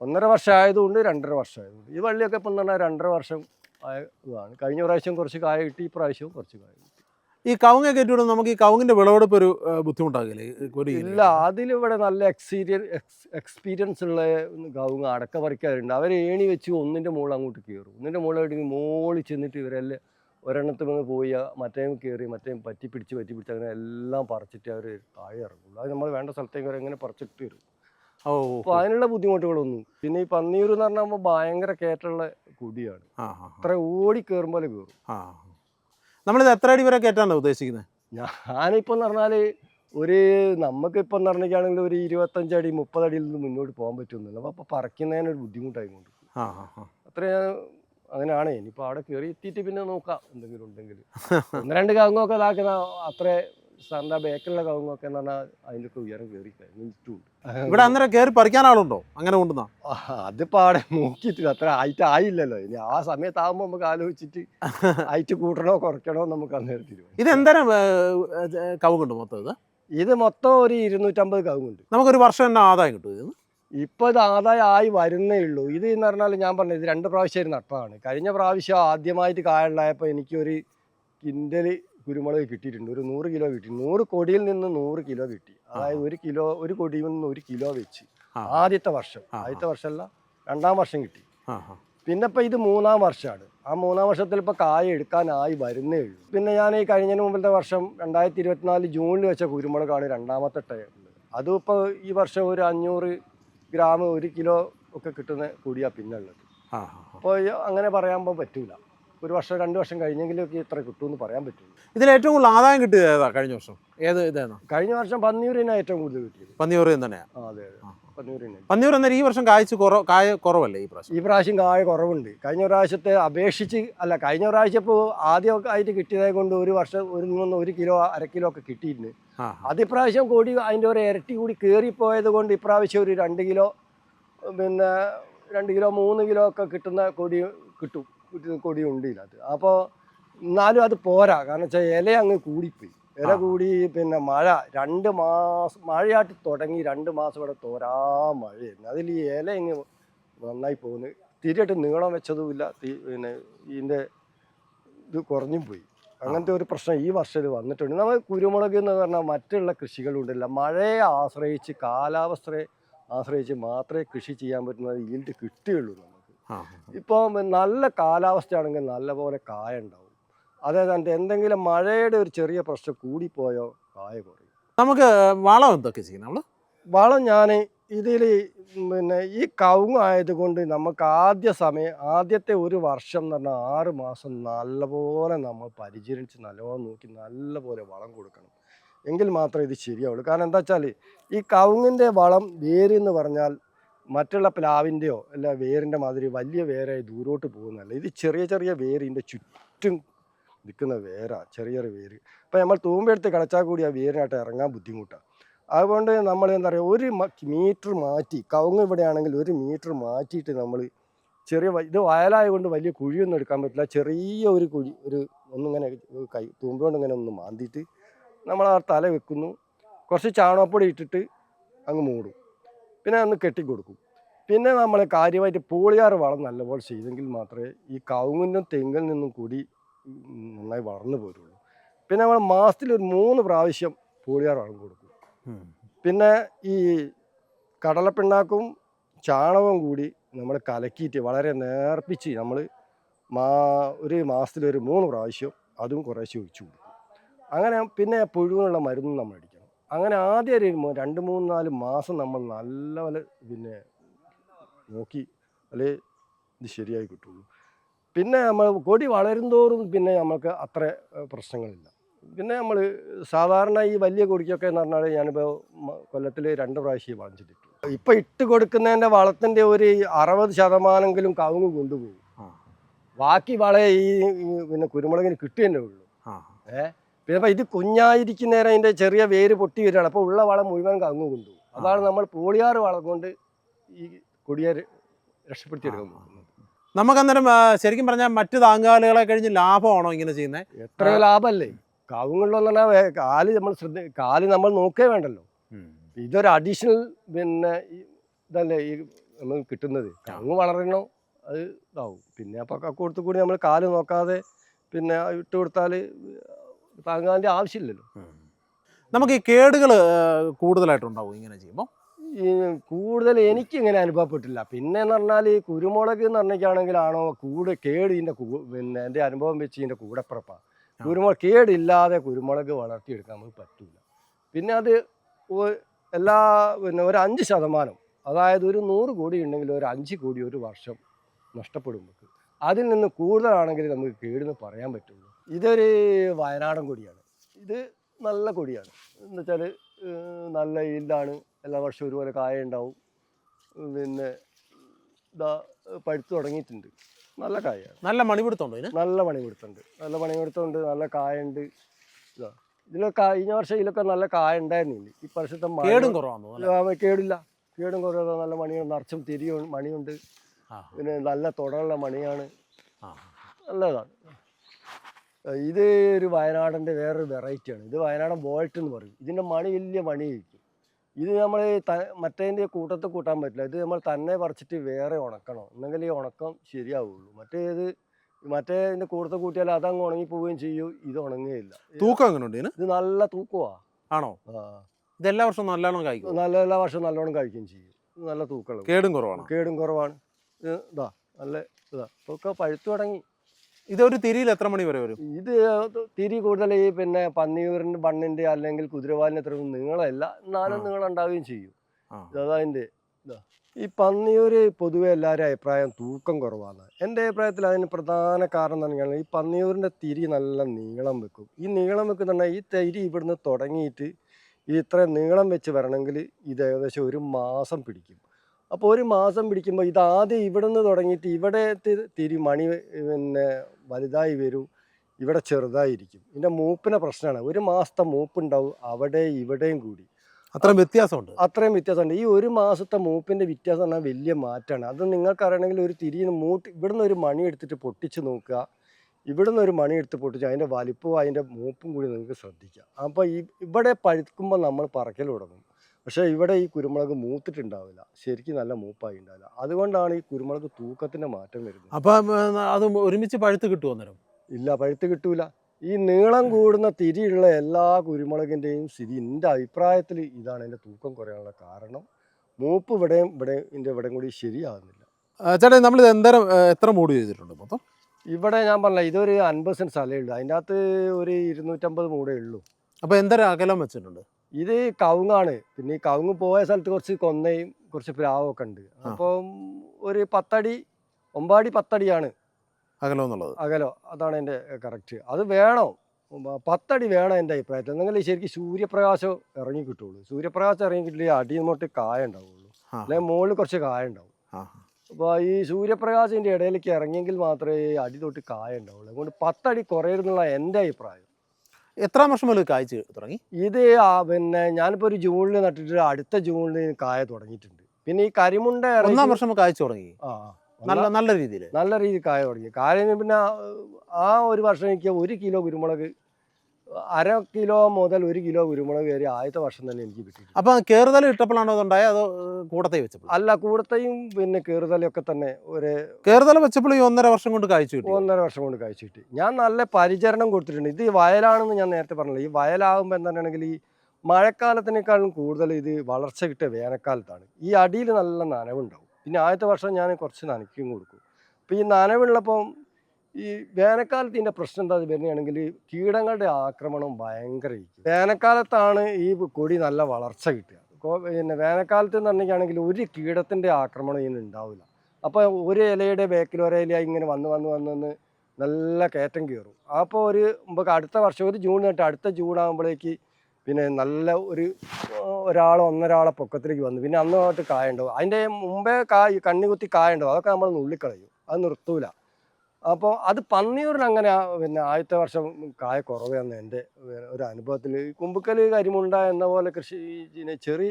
ഒന്നര വർഷം ആയതുകൊണ്ട് രണ്ടര വർഷം ആയതുകൊണ്ട്. ഈ വള്ളിയൊക്കെ ഇപ്പം പറഞ്ഞാൽ രണ്ടര വർഷം ആയ ഇതാണ്. കഴിഞ്ഞ പ്രാവശ്യം കുറച്ച് കായ കിട്ടി. ഈ പ്രാവശ്യവും കുറച്ച് കായ കിട്ടി. ഈ കവുങ്ങ കയറ്റിവിടും നമുക്ക് ഈ കവുങ്ങിന്റെ വിളവെടുപ്പ് ഒരു ബുദ്ധിമുട്ടാകില്ലേ? കൊടി ഇല്ല അതിലിവിടെ നല്ല എക്സ്പീരിയൻ എക്സ്പീരിയൻസ് ഉള്ള കവുങ്ങ് അടക്ക പറിക്കാറുണ്ട്. അവർ ഏണി വെച്ച് ഒന്നിന്റെ മുകളിൽ അങ്ങോട്ട് കയറും ഒന്നിന്റെ മുകളിൽ മോളി ചെന്നിട്ട് ഇവരെല്ലാം ഒരെണ്ണത്തിൽ നിന്ന് പോയി മറ്റേ കയറി മറ്റേ പറ്റി പിടിച്ച് പറ്റി പിടിച്ച് അങ്ങനെ എല്ലാം പറിച്ചിട്ട് അവർ താഴെ ഇറങ്ങുള്ളൂ അത് നമ്മൾ വേണ്ട സ്ഥലത്തേക്ക് അവർ എങ്ങനെ പറിച്ചിട്ട് വരും. അപ്പോൾ. അതിനുള്ള ബുദ്ധിമുട്ടുകളൊന്നും പിന്നെ ഈ പന്നിയൂർ എന്ന് പറഞ്ഞാൽ ഭയങ്കര കയറ്റുള്ള കുടിയാണ് അത്ര ഓടി കയറും പോലെ കയറും. നമ്മളിത് എത്ര അടി വരെ കയറ്റാണോ ഉദ്ദേശിക്കുന്നത്? ഞാനിപ്പോൾ എന്ന് പറഞ്ഞാൽ ഒരു നമുക്ക് എന്ന് പറഞ്ഞിട്ടാണെങ്കിൽ ഒരു ഇരുപത്തഞ്ചടി മുപ്പതടിയിൽ നിന്ന് മുന്നോട്ട് പോകാൻ പറ്റുന്നില്ല അപ്പോൾ പറിക്കുന്നതിനൊരു ബുദ്ധിമുട്ടായിക്കൊണ്ട്. ആ ആ ആ. അത്ര അങ്ങനെയാണ്. ഇനിയിപ്പോൾ അവിടെ കയറി എത്തിയിട്ട് പിന്നെ നോക്കാം എന്തെങ്കിലും ഉണ്ടെങ്കിൽ ഒന്ന് രണ്ട് കാങ്ങൊക്കെ ഇതാക്കുന്ന അത്ര സാറിന്റെ ബേക്കിലുള്ള കവുങ്ങൊക്കെ എന്ന് പറഞ്ഞാൽ അതിന്റെ ഒക്കെ ഉയരം കയറി കഴിഞ്ഞിട്ടുണ്ട് ഇവിടെ അന്നേരം കയറി പറിക്കാൻ ആളുണ്ടോ? അങ്ങനെ കൊണ്ടുവന്നാ? അതിപ്പോ അവിടെ നോക്കിയിട്ട് അത്ര ആയിട്ട് ആയില്ലല്ലോ. ഇനി ആ സമയത്താകുമ്പോൾ നമുക്ക് ആലോചിച്ചിട്ട് ആയിട്ട് കൂട്ടണോ കുറയ്ക്കണോ നമുക്ക് അന്നേരം തീരുമാനം ഇത് എന്തേരം കവുങ്ങുണ്ട് മൊത്തം ഇത്? ഇത് മൊത്തം ഒരു ഇരുന്നൂറ്റമ്പത് കവുങ്ങുണ്ട്. നമുക്കൊരു വർഷം തന്നെ ആദായം കിട്ടും ഇപ്പൊ ഇപ്പോൾ ഇത് ആദായം ആയി വരുന്നേ ഉള്ളൂ. ഇത് എന്ന് പറഞ്ഞാൽ ഞാൻ പറഞ്ഞത് ഇത് രണ്ട് പ്രാവശ്യം നട്ടതാണ്. കഴിഞ്ഞ പ്രാവശ്യം ആദ്യമായിട്ട് കായലായപ്പോ എനിക്കൊരു കിൻഡൽ കുരുമുളക് കിട്ടിയിട്ടുണ്ട്. ഒരു നൂറ് കിലോ കിട്ടി. നൂറ് കൊടിയിൽ നിന്ന് നൂറ് കിലോ കിട്ടി. അതായത് ഒരു കിലോ ഒരു കൊടിയിൽ നിന്ന് ഒരു കിലോ വെച്ച്. ആദ്യത്തെ വർഷം. ആദ്യത്തെ വർഷമല്ല രണ്ടാം വർഷം കിട്ടി. പിന്നെ ഇപ്പം ഇത് മൂന്നാം വർഷമാണ് ആ മൂന്നാം വർഷത്തിൽ ഇപ്പോൾ കായ എടുക്കാനായി വരുന്നേ ഉള്ളൂ. പിന്നെ ഞാൻ ഈ കഴിഞ്ഞതിന് മുമ്പത്തെ വർഷം രണ്ടായിരത്തി ഇരുപത്തിനാല് ജൂണിൽ വെച്ച കുരുമുളകാണ് രണ്ടാമത്തെ ടയർ അതും ഇപ്പോൾ ഈ വർഷം ഒരു അഞ്ഞൂറ് ഗ്രാം ഒരു കിലോ ഒക്കെ കിട്ടുന്ന കൂടിയാണ് പിന്നെ ഉള്ളത് ആ ആ, ആ. അപ്പോൾ അങ്ങനെ പറയാൻ പറ്റൂല. ഒരു വർഷം രണ്ട് വർഷം കഴിഞ്ഞെങ്കിലൊക്കെ ഇത്ര കിട്ടുമെന്ന് പറയാൻ പറ്റും ഇതിൽ ഏറ്റവും കൂടുതൽ ആദായം കിട്ടിയത് ഏതാ കഴിഞ്ഞ വർഷം? ഏത് ഇതാണ് കഴിഞ്ഞ വർഷം പന്നിയൂരിനാണ് ഏറ്റവും കൂടുതൽ കിട്ടിയത്. പന്നിയൂരിൽ തന്നെയാ? ആ അതെ അതെ. പന്നിയൂരിനാണ് പന്നിയൂർ എന്നാൽ ഈ വർഷം കായ്ച്ച് കുറവ് കായ കുറവല്ലേ ഈ പ്രാവശ്യം? ഈ പ്രാവശ്യം കായ കുറവുണ്ട്. കഴിഞ്ഞ പ്രാവശ്യത്തെ അപേക്ഷിച്ച് അല്ല കഴിഞ്ഞ പ്രാവശ്യം ഇപ്പോൾ ആദ്യമൊക്കെ ആയിട്ട് കിട്ടിയതായത് കൊണ്ട് ഒരു വർഷം ഒരു നിന്ന് ഒരു കിലോ അര കിലോ ഒക്കെ കിട്ടിയിരുന്നു അത് ഇപ്രാവശ്യം കൂടി അതിന്റെ ഒരു ഇരട്ടി കൂടി കയറിപ്പോയത് കൊണ്ട് ഇപ്രാവശ്യം ഒരു രണ്ട് കിലോ പിന്നെ രണ്ട് കിലോ മൂന്ന് കിലോ ഒക്കെ കിട്ടുന്ന കൊടി കിട്ടും. കൊടി ഉണ്ട് ഇതിനകത്ത്. അപ്പോൾ എന്നാലും അത് പോരാ. കാരണം വെച്ചാൽ ഇല അങ്ങ് കൂടിപ്പോയി. ഇല. കൂടി പിന്നെ മഴ രണ്ട് മാസം മഴയായിട്ട് തുടങ്ങി രണ്ട് മാസം ഇവിടെ തോരാ മഴയായിരുന്നു. അതിൽ ഈ ഇല ഇങ്ങ് നന്നായി പോകുന്നു. തിരിയിട്ട് നീളം വെച്ചതുമില്ല പിന്നെ ഇതിന്റെ ഇത് കുറഞ്ഞും പോയി. അങ്ങനത്തെ ഒരു പ്രശ്നം ഈ വർഷം ഇത് വന്നിട്ടുണ്ട്. നമ്മൾ കുരുമുളക് എന്ന് പറഞ്ഞാൽ മറ്റുള്ള കൃഷികളുണ്ടല്ല മഴയെ ആശ്രയിച്ച് കാലാവസ്ഥയെ ആശ്രയിച്ച് മാത്രമേ കൃഷി ചെയ്യാൻ പറ്റുന്നത് ഈൽഡ് കിട്ടുകയുള്ളൂ ഇപ്പോൾ നല്ല കാലാവസ്ഥയാണെങ്കിൽ നല്ലപോലെ കായ ഉണ്ടാവും അതായത് എന്തെങ്കിലും മഴയുടെ ഒരു ചെറിയ പ്രശ്നം കൂടിപ്പോയോ കായ കുറയും. നമുക്ക് വളം എന്തൊക്കെ ചെയ്യണം നമ്മൾ വളം ഞാൻ ഇതിൽ പിന്നെ ഈ കവുങ്ങ് ആയതുകൊണ്ട് നമുക്ക് ആദ്യ സമയം ആദ്യത്തെ ഒരു വർഷം എന്ന് പറഞ്ഞാൽ ആറ് മാസം നല്ലപോലെ നമ്മൾ പരിചരിച്ച് നല്ലോണം നോക്കി നല്ലപോലെ വളം കൊടുക്കണം. എങ്കിൽ മാത്രമേ ഇത് ശരിയാവുള്ളൂ. കാരണം എന്താ വെച്ചാൽ ഈ കവുങ്ങിന്റെ വളം വേര് എന്ന് പറഞ്ഞാൽ മറ്റുള്ള പ്ലാവിന്റെയോ അല്ല വേരിന്റെ മാതിരി വലിയ വേരായി ദൂരോട്ട് പോകുന്നതല്ല. ഇത് ചെറിയ ചെറിയ വേരിന്റെ ചുറ്റും നിൽക്കുന്ന വേരാ ചെറിയ ചെറിയ വേര്. അപ്പോൾ നമ്മൾ തൂമ്പെടുത്ത് കളച്ചാൽ കൂടി ആ വേരിനായിട്ട് ഇറങ്ങാൻ ബുദ്ധിമുട്ടാണ് അതുകൊണ്ട് നമ്മൾ എന്താ പറയുക ഒരു മീറ്റർ മാറ്റി കവുങ്ങ് ഇവിടെയാണെങ്കിൽ ഒരു മീറ്റർ മാറ്റിയിട്ട് നമ്മൾ ചെറിയ ഇത് വയലായതുകൊണ്ട് വലിയ കുഴിയൊന്നും എടുക്കാൻ പറ്റില്ല. ചെറിയ ഒരു കുഴി ഒരു ഒന്നിങ്ങനെ കൈ തൂമ്പുകൊണ്ട് ഇങ്ങനെ ഒന്ന് മാന്തിയിട്ട് നമ്മൾ ആ തല വെക്കുന്നു. കുറച്ച് ചാണകപ്പൊടി ഇട്ടിട്ട് അങ്ങ് മൂടും. പിന്നെ ഒന്ന് കെട്ടിക്കൊടുക്കും. പിന്നെ നമ്മൾ കാര്യമായിട്ട് പോളിയാറ് വളം നല്ലപോലെ ചെയ്തെങ്കിൽ മാത്രമേ ഈ കവുങ്ങിനും തെങ്ങിൽ നിന്നും കൂടി നന്നായി വളർന്നു പോരുള്ളൂ. പിന്നെ നമ്മൾ മാസത്തിൽ ഒരു മൂന്ന് പ്രാവശ്യം പോളിയാർ വളം കൊടുക്കും. പിന്നെ ഈ കടലപ്പിണ്ണാക്കും ചാണകവും കൂടി നമ്മൾ കലക്കിയിട്ട് വളരെ നേർപ്പിച്ച് നമ്മൾ മാ ഒരു മാസത്തിൽ ഒരു മൂന്ന് പ്രാവശ്യം അതും കുറേശ്ശെ ഒഴിച്ചു കൊടുക്കും. അങ്ങനെ പിന്നെ പുഴുവിനുള്ള മരുന്നും നമ്മൾ അടിക്കണം അങ്ങനെ ആദ്യം ഒരു രണ്ട് മൂന്ന് നാല് മാസം നമ്മൾ നല്ലപോലെ പിന്നെ നോക്കി അല്ലേ ഇത് ശരിയായി കിട്ടുള്ളൂ. പിന്നെ നമ്മൾ കൊടി വളരുന്തോറും പിന്നെ നമുക്ക് അത്ര പ്രശ്നങ്ങളില്ല. പിന്നെ നമ്മൾ സാധാരണ ഈ വലിയ കൊടിക്കൊക്കെ എന്ന് പറഞ്ഞാൽ ഞാനിപ്പോൾ കൊല്ലത്തിൽ രണ്ട് പ്രാവശ്യം വളഞ്ചിട്ടിട്ടു ഇപ്പം ഇട്ട് കൊടുക്കുന്നതിന്റെ വളത്തിന്റെ ഒരു അറുപത് ശതമാനമെങ്കിലും കവുങ്ങ് കൊണ്ടുപോകും. ബാക്കി വള ഈ പിന്നെ കുരുമുളകിന് കിട്ടുകയല്ലേ ഉള്ളൂ. ആ. പിന്നെ അപ്പൊ ഇത് കുഞ്ഞായിരിക്കുന്നേരം അതിന്റെ ചെറിയ വേര് പൊട്ടി വരികയാണ്. അപ്പോൾ ഉള്ള വളം മുഴുവൻ കങ്ങു കൊണ്ടുപോകും അതാണ് നമ്മൾ പോളിയാറ് വളം കൊണ്ട് ഈ കൊടിയെ രക്ഷപ്പെടുത്തിയെടുക്കാൻ. പോകുന്നത് നമുക്ക് അന്നേരം ശരിക്കും പറഞ്ഞാൽ മറ്റു താങ്കാലുകളെ കഴിഞ്ഞ് ലാഭമാണോ ഇങ്ങനെ ചെയ്യുന്നത് എത്ര ലാഭമല്ലേ കവുങ്ങളിലെന്ന് പറഞ്ഞാൽ കാൽ നമ്മൾ ശ്രദ്ധ കാൽ നമ്മൾ നോക്കേ വേണ്ടല്ലോ. ഇതൊരു അഡീഷണൽ പിന്നെ ഇതല്ലേ ഈ നമ്മൾ കിട്ടുന്നത്. കങ്ങ് വളരണോ അത് ഇതാവും. പിന്നെ അപ്പോൾ കൊടുത്തു കൂടി നമ്മൾ കാൽ നോക്കാതെ പിന്നെ ഇട്ട് കൊടുത്താൽ താങ്ങാന്റെ ആവശ്യമില്ലല്ലോ. നമുക്ക് ഈ കേടുകൾ കൂടുതലായിട്ടുണ്ടാവും ഇങ്ങനെ ചെയ്യുമ്പോൾ ഈ കൂടുതൽ എനിക്ക് ഇങ്ങനെ അനുഭവപ്പെട്ടില്ല. പിന്നെ എന്ന് പറഞ്ഞാൽ ഈ കുരുമുളക് എന്ന് പറഞ്ഞിട്ടാണെങ്കിലാണോ കൂട് കേട് ഇതിന്റെ പിന്നെ എന്റെ അനുഭവം വെച്ച് ഇതിന്റെ കൂടെപ്പുറപ്പാണ് കുരുമുളക് കേടില്ലാതെ കുരുമുളക് വളർത്തിയെടുക്കാൻ നമുക്ക് പറ്റില്ല പിന്നെ അത് എല്ലാ പിന്നെ ഒരു അഞ്ച് ശതമാനം അതായത് ഒരു നൂറ് കോടി ഉണ്ടെങ്കിൽ ഒരു അഞ്ച് കോടി ഒരു വർഷം നഷ്ടപ്പെടും നമുക്ക്. അതിൽ നിന്ന് കൂടുതലാണെങ്കിൽ നമുക്ക് കേടെന്ന് പറയാൻ പറ്റുള്ളൂ. ഇതൊരു വയനാടൻ കൊടിയാണ്. ഇത് നല്ല കൊടിയാണ്. എന്ന് വെച്ചാൽ നല്ല ഈൽഡാണ്. എല്ലാ വർഷവും ഒരുപോലെ കായ ഉണ്ടാവും. പിന്നെ ഇതാ പഴുത്ത് തുടങ്ങിയിട്ടുണ്ട്. നല്ല കായാണ് നല്ല മണിപിടുത്തമുണ്ടോ ഇതിന്? നല്ല മണി കൊടുത്തുണ്ട് നല്ല മണി കൊടുത്തുണ്ട് നല്ല കായുണ്ട് ഇതാ ഇതിലൊക്കെ കഴിഞ്ഞ വർഷം ഇതിലൊക്കെ നല്ല കായ ഉണ്ടായിരുന്നില്ല? ഈ വർഷത്തെ കേടും കുറവാണ് കേടില്ല. കേടും കുറവ്. നല്ല മണിയാണ് നിറച്ചും തിരിയും മണിയുണ്ട്. പിന്നെ നല്ല തുടരുള്ള മണിയാണ്. നല്ലതാണ്. ഇത് ഒരു വയനാടിന്റെ വേറൊരു വെറൈറ്റിയാണ് ഇത് വയനാടൻ ബോൾട്ട് എന്ന് പറയും. ഇതിന്റെ മണി വലിയ മണിയായിരിക്കും. ഇത് നമ്മൾ മറ്റേതിന്റെ കൂട്ടത്തിൽ കൂട്ടാൻ പറ്റില്ല. ഇത് നമ്മൾ തന്നെ പറിച്ചിട്ട് വേറെ ഉണക്കണം. എന്നെങ്കിൽ ഈ ഉണക്കം ശരിയാവുള്ളൂ. മറ്റേത് മറ്റേ ഇതിന്റെ കൂട്ടത്തിൽ കൂട്ടിയാൽ അതങ്ങ് ഉണങ്ങി പോവുകയും ചെയ്യും. ഇത് ഉണങ്ങുകയില്ല. തൂക്കം അങ്ങനെ ഉണ്ട് ഇത് നല്ല തൂക്കമാണ് ആണോ? ആ. ഇത് എല്ലാ വർഷവും നല്ലോണം കഴിക്കും നല്ല എല്ലാ വർഷവും നല്ലോണം കഴിക്കുകയും ചെയ്യും. നല്ല തൂക്കമുള്ള കേടും കുറവാണ്? കേടും കുറവാണ്. ഇത് നല്ല ഇതാ. ഒക്കെ പഴുത്തു തുടങ്ങി. ഇതൊരു തിരിയിൽ എത്ര മണി വരെ വരും? ഇത് തിരി കൂടുതൽ ഈ പിന്നെ പന്നിയൂരിന്റെ ബണ്ണിന്റെ അല്ലെങ്കിൽ കുതിരവാലിന്റെ എത്ര നീളമല്ല. എന്നാലും. നീളം ഉണ്ടാവുകയും ചെയ്യും. അതതിന്റെ ഈ പന്നിയൂര് പൊതുവെ എല്ലാവരും അഭിപ്രായം തൂക്കം കുറവാണ്. എന്റെ അഭിപ്രായത്തിൽ അതിന് പ്രധാന കാരണം എന്ന് പറഞ്ഞാൽ ഈ പന്നിയൂരിന്റെ തിരി നല്ല നീളം വെക്കും. ഈ നീളം വെക്കുന്നുണ്ടെങ്കിൽ ഈ തിരി ഇവിടുന്ന് തുടങ്ങിയിട്ട് ഇത്ര നീളം വെച്ച് വരണമെങ്കിൽ ഇത് ഏകദേശം ഒരു മാസം പിടിക്കും. അപ്പോൾ ഒരു മാസം പിടിക്കുമ്പോൾ ഇത് ആദ്യം ഇവിടെ നിന്ന് തുടങ്ങിയിട്ട് ഇവിടെ തിരി മണി പിന്നെ വലുതായി വരും ഇവിടെ ചെറുതായിരിക്കും. ഇതിന്റെ മൂപ്പിനെ പ്രശ്നമാണ്. ഒരു മാസത്തെ മൂപ്പുണ്ടാവും അവിടെ ഇവിടെയും കൂടി. അത്രയും വ്യത്യാസമുണ്ട്. അത്രയും വ്യത്യാസമുണ്ട്. ഈ ഒരു മാസത്തെ മൂപ്പിന്റെ വ്യത്യാസം പറഞ്ഞാൽ വലിയ മാറ്റമാണ്. അത് നിങ്ങൾക്കറിയണമെങ്കിൽ ഒരു തിരിയിൽ മൂട്ട് ഇവിടുന്ന് ഒരു മണി എടുത്തിട്ട് പൊട്ടിച്ച് നോക്കുക. ഇവിടുന്ന് ഒരു മണി എടുത്ത് പൊട്ടിച്ച് അതിന്റെ വലിപ്പവും അതിന്റെ മൂപ്പും കൂടി നിങ്ങൾക്ക് ശ്രദ്ധിക്കാം. അപ്പോൾ ഈ ഇവിടെ പഴുക്കുമ്പോൾ നമ്മൾ പറക്കൽ തുടങ്ങും. പക്ഷേ ഇവിടെ ഈ കുരുമുളക് മൂത്തിട്ടുണ്ടാവില്ല. ശരിക്കും നല്ല മൂപ്പായി ഉണ്ടാവില്ല അതുകൊണ്ടാണ് ഈ കുരുമുളക് തൂക്കത്തിന്റെ മാറ്റം വരുന്നത്. അപ്പം അത് ഒരുമിച്ച് പഴുത്ത് കിട്ടുമോ അന്നേരം? ഇല്ല പഴുത്ത് കിട്ടൂല. ഈ നീളം കൂടുന്ന തിരിയുള്ള എല്ലാ കുരുമുളകിന്റെയും സ്ഥിതി എന്റെ അഭിപ്രായത്തിൽ ഇതാണ് എന്റെ തൂക്കം കുറയാനുള്ള കാരണം. മൂപ്പ് ഇവിടെയും ഇവിടെ ഇതിന്റെ ഇവിടെയും കൂടി ശരിയാകുന്നില്ല ചേട്ടാ നമ്മൾ ഇത് എന്തേരം എത്ര മൂട് ചെയ്തിട്ടുണ്ട് മൊത്തം? ഇവിടെ ഞാൻ പറഞ്ഞില്ല ഇതൊരു അൻപത് സെന്റ് സ്ഥലമേ ഉള്ളൂ. അതിന്റെ അകത്ത് ഒരു ഇരുന്നൂറ്റമ്പത് മൂടേ ഉള്ളൂ. അപ്പോൾ എന്തേരം അകലം വെച്ചിട്ടുണ്ട്? ഇത് കവുങ്ങാണ്. പിന്നെ ഈ കവുങ്ങ് പോയ സ്ഥലത്ത് കുറച്ച് കൊന്നയും കുറച്ച് പ്ലാവൊക്കെ ഉണ്ട്. അപ്പം ഒരു പത്തടി ഒമ്പാടി പത്തടിയാണ്. അകലോ എന്നുള്ളത്. അകലോ. അതാണ് എന്റെ കറക്റ്റ് അത് വേണം. പത്തടി വേണം എന്റെ അഭിപ്രായത്തിൽ. എന്തെങ്കിലും ശരിക്കും സൂര്യപ്രകാശം ഇറങ്ങി കിട്ടുള്ളൂ. സൂര്യപ്രകാശം ഇറങ്ങി കിട്ടില്ല അടി തൊട്ട് കായ ഉണ്ടാവുള്ളൂ. അല്ലെങ്കിൽ മുകളിൽ കുറച്ച് കായ ഉണ്ടാവും. അപ്പോൾ ഈ സൂര്യപ്രകാശത്തിന്റെ ഇടയിലേക്ക് ഇറങ്ങിയെങ്കിൽ മാത്രമേ അടി തൊട്ട് കായ ഉണ്ടാവുള്ളൂ. അതുകൊണ്ട് പത്തടി കുറയരുന്നുള്ള എന്റെ അഭിപ്രായം. എത്രാം വർഷം മുതൽ കായ്ച്ച് തുടങ്ങി? ഇത് പിന്നെ ഞാനിപ്പോൾ ഒരു ജൂണിൽ നട്ടിട്ട് അടുത്ത ജൂണിൽ കായ തുടങ്ങിയിട്ടുണ്ട്. പിന്നെ ഈ കരിമുണ്ട ഒന്നാം വർഷം കായ്ച്ചു തുടങ്ങി? ആ നല്ല നല്ല രീതിയിൽ നല്ല രീതിയിൽ കായ തുടങ്ങി. കായ പിന്നെ ആ ഒരു വർഷം എനിക്ക് ഒരു കിലോ കുരുമുളക് അര കിലോ മുതൽ ഒരു കിലോ കുരുമുളക് കയറി ആദ്യത്തെ വർഷം തന്നെ എനിക്ക് കിട്ടി അപ്പൊ കയറുതല ഇട്ടപ്പോഴാണോ അതുണ്ടായത്? അതോ കൂടത്തെ വെച്ചപ്പോൾ അല്ല കൂടത്തെയും പിന്നെ കേറുതലൊക്കെ തന്നെ ഒരു കയറുതല വെച്ചപ്പോൾ ഈ ഒന്നര വർഷം കൊണ്ട് കഴിച്ചു കിട്ടി. ഒന്നര വർഷം കൊണ്ട് കഴിച്ചു കിട്ടി. ഞാൻ നല്ല പരിചരണം കൊടുത്തിട്ടുണ്ട്. ഇത് വയലാണെന്ന് ഞാൻ നേരത്തെ പറഞ്ഞില്ല ഈ വയലാകുമ്പോൾ എന്താണെങ്കിൽ ഈ മഴക്കാലത്തിനേക്കാളും കൂടുതൽ ഇത് വളർച്ച കിട്ടിയ വേനൽക്കാലത്താണ്. ഈ അടിയിൽ നല്ല നനവുണ്ടാവും. പിന്നെ ആദ്യത്തെ വർഷം ഞാൻ കുറച്ച് നനയ്ക്കും കൊടുക്കും. അപ്പോൾ ഈ നനവുള്ളപ്പം ഈ വേനൽക്കാലത്ത് ഇതിന്റെ പ്രശ്നം എന്താ വരുന്നതാണെങ്കിൽ കീടങ്ങളുടെ ആക്രമണം ഭയങ്കരമായിരിക്കും വേനൽക്കാലത്താണ് ഈ കൊടി നല്ല വളർച്ച കിട്ടുക. പിന്നെ വേനൽക്കാലത്ത് എന്ന് പറഞ്ഞിട്ടാണെങ്കിൽ ഒരു കീടത്തിന്റെ ആക്രമണം ഇതിന് ഉണ്ടാവില്ല. അപ്പോൾ ഒരു ഇലയുടെ ബേക്കിൽ ഒരു ഇലയായി ഇങ്ങനെ വന്ന് വന്ന് വന്ന് വന്ന് നല്ല കയറ്റം കയറും. അപ്പോൾ ഒരു നമുക്ക് അടുത്ത വർഷം ഒരു ജൂൺ തൊട്ട് അടുത്ത ജൂൺ ആകുമ്പോഴേക്ക് പിന്നെ നല്ല ഒരു ഒരാൾ ഒന്നൊരാളെ പൊക്കത്തിലേക്ക് വന്നു. പിന്നെ അന്ന് തൊട്ട് കായ ഉണ്ടാവും അതിന്റെ മുമ്പേ കായ് കണ്ണി കുത്തി കായ ഉണ്ടാവും അതൊക്കെ നമ്മൾ നുള്ളിക്കളയും അത് നിർത്തൂല. അപ്പോൾ അത് പന്നിയൂരിന് അങ്ങനെ പിന്നെ ആദ്യത്തെ വർഷം കായ കുറവെന്ന് എന്റെ ഒരു അനുഭവത്തിൽ കുമ്പുക്കൽ കരിമുണ്ട എന്ന പോലെ കൃഷി ചെറിയ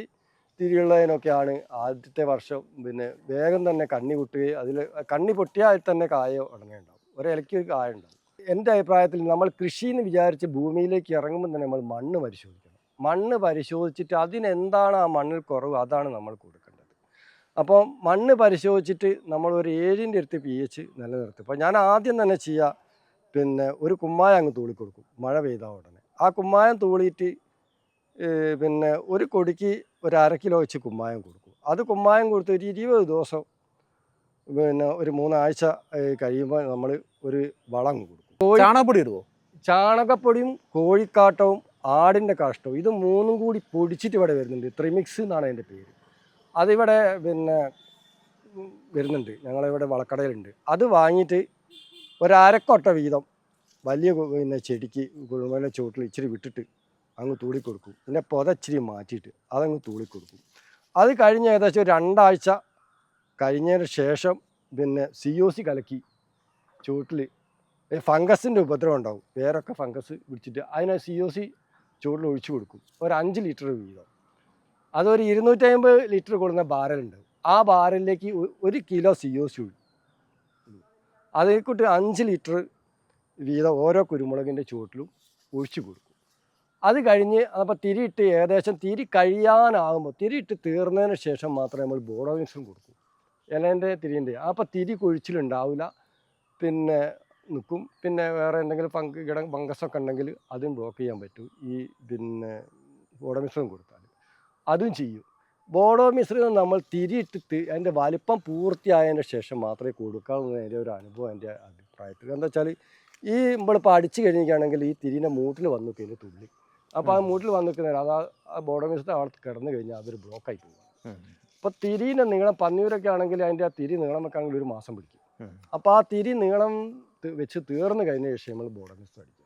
തിരിയുള്ളതിനൊക്കെയാണ് ആദ്യത്തെ വർഷം പിന്നെ വേഗം തന്നെ കണ്ണി പൊട്ടുകയും അതിൽ കണ്ണി പൊട്ടിയാൽ തന്നെ കായ ഉടനെ ഉണ്ടാവും ഒരിലയ്ക്ക് ഒരു കായ ഉണ്ടാവും. എന്റെ അഭിപ്രായത്തിൽ നമ്മൾ കൃഷി എന്ന് വിചാരിച്ച് ഭൂമിയിലേക്ക് ഇറങ്ങുമ്പോൾ തന്നെ നമ്മൾ മണ്ണ് പരിശോധിക്കണം. മണ്ണ് പരിശോധിച്ചിട്ട് അതിനെന്താണ് ആ മണ്ണിൽ കുറവ്? അതാണ് നമ്മൾ കൊടുക്കേണ്ടത് അപ്പോൾ മണ്ണ് പരിശോധിച്ചിട്ട് നമ്മൾ ഒരു ഏഴിന്റെ അടുത്ത് പി എച്ച് നിലനിർത്തും. അപ്പോൾ ഞാൻ ആദ്യം തന്നെ ചെയ്യുക പിന്നെ ഒരു കുമ്മായം അങ്ങ് തൂളി കൊടുക്കും മഴ പെയ്താൽ ഉടനെ. ആ കുമ്മായം തൂളിയിട്ട് പിന്നെ ഒരു കൊടിക്ക് ഒരു അര കിലോ വെച്ച് കുമ്മായം കൊടുക്കും. അത് കുമ്മായം കൊടുത്ത് ഒരു ഇരുപത് ദിവസം പിന്നെ ഒരു മൂന്നാഴ്ച കഴിയുമ്പോൾ നമ്മൾ ഒരു വളം അങ്ങ് കൊടുക്കും. ചാണകപ്പൊടി ഇടുവോ? ചാണകപ്പൊടിയും കോഴിക്കാട്ടവും ആടിന്റെ കാഷ്ടവും ഇത് മൂന്നും കൂടി പൊടിച്ചിട്ട് ഇവിടെ വരുന്നുണ്ട്. ത്രിമിക്സ് എന്നാണ് അതിന്റെ പേര്. അതിവിടെ പിന്നെ വരുന്നുണ്ട്. ഞങ്ങളിവിടെ വളക്കടയിലുണ്ട്. അത് വാങ്ങിയിട്ട് ഒരു അരക്കൊട്ട വീതം വലിയ പിന്നെ ചെടിക്ക് കുഴുമല ചുവട്ടിൽ ഇച്ചിരി വിട്ടിട്ട് അങ്ങ് തൂളി കൊടുക്കും പിന്നെ പൊത ഇച്ചിരി മാറ്റിയിട്ട് അതങ്ങ് തൂളി കൊടുക്കും അത് കഴിഞ്ഞ് ഏകദേശം രണ്ടാഴ്ച കഴിഞ്ഞതിന് ശേഷം പിന്നെ സി ഒ സി കലക്കി ചുവട്ടിൽ ഫംഗസിന്റെ ഉപദ്രവം ഉണ്ടാവും. വേറൊക്കെ ഫംഗസ് പിടിച്ചിട്ട് അതിനെ സി ഒ സി ചുവട്ടിൽ ഒഴിച്ചു കൊടുക്കും. ഒരു അഞ്ച് ലിറ്റർ വീതം. അതൊരു ഇരുന്നൂറ്റി അമ്പത് ലിറ്റർ കൊടുക്കുന്ന ബാരലുണ്ട്. ആ ബാരലിലേക്ക് ഒരു കിലോ സി ഒ സി അതേക്കൂട്ട് അഞ്ച് ലിറ്റർ വീതം ഓരോ കുരുമുളകിന്റെ ചുവട്ടിലും ഒഴിച്ചു കൊടുക്കും. അത് കഴിഞ്ഞ് അപ്പോൾ തിരിയിട്ട് ഏകദേശം തിരി കഴിയാനാകുമ്പോൾ തിരിയിട്ട് തീർന്നതിന് ശേഷം മാത്രമേ നമ്മൾ ബോഡോവിൻസും കൊടുക്കൂ. ഇലേന്റെ തിരിന്റെ. അപ്പോൾ തിരി കൊഴിച്ചിലുണ്ടാവില്ല. പിന്നെ നിൽക്കും. പിന്നെ വേറെ എന്തെങ്കിലും പങ്ക് കിട ഫംഗസൊക്കെ ഉണ്ടെങ്കിൽ അതും ബ്ലോക്ക് ചെയ്യാൻ പറ്റും. ഈ പിന്നെ ബോഡോ മിശ്രിതം കൊടുത്താൽ. അതും ചെയ്യും. ബോഡോ മിശ്രിതം നമ്മൾ തിരിയിട്ടിട്ട് അതിന്റെ വലിപ്പം പൂർത്തിയായതിന് ശേഷം മാത്രമേ കൊടുക്കാവുന്ന എന്റെ ഒരു അനുഭവം എന്റെ അഭിപ്രായത്തിൽ. എന്താ വെച്ചാൽ ഈ നമ്മളിപ്പോൾ അടിച്ചു കഴിഞ്ഞിരിക്കുകയാണെങ്കിൽ ഈ തിരിന്റെ മൂട്ടിൽ വന്നു കഴിഞ്ഞാൽ തുള്ളി. അപ്പോൾ ആ മൂട്ടിൽ വന്നു നിൽക്കുന്ന അത് ആ- ബോഡോ മിശ്രിതം അവിടെ കിടന്നു കഴിഞ്ഞാൽ അതൊരു ബ്ലോക്കായി പോകും. അപ്പോൾ തിരീന്റെ നീളം പന്നിയൂരൊക്കെ ആണെങ്കിൽ അതിന്റെ ആ തിരി നീളം വെക്കാണെങ്കിൽ ഒരു മാസം പിടിക്കും. അപ്പോൾ ആ തിരി നീളം വെച്ച് തീർന്നു കഴിഞ്ഞ ശേഷം നമ്മൾ ബോഡോ മിശ്രിതം അടിക്കുന്നത്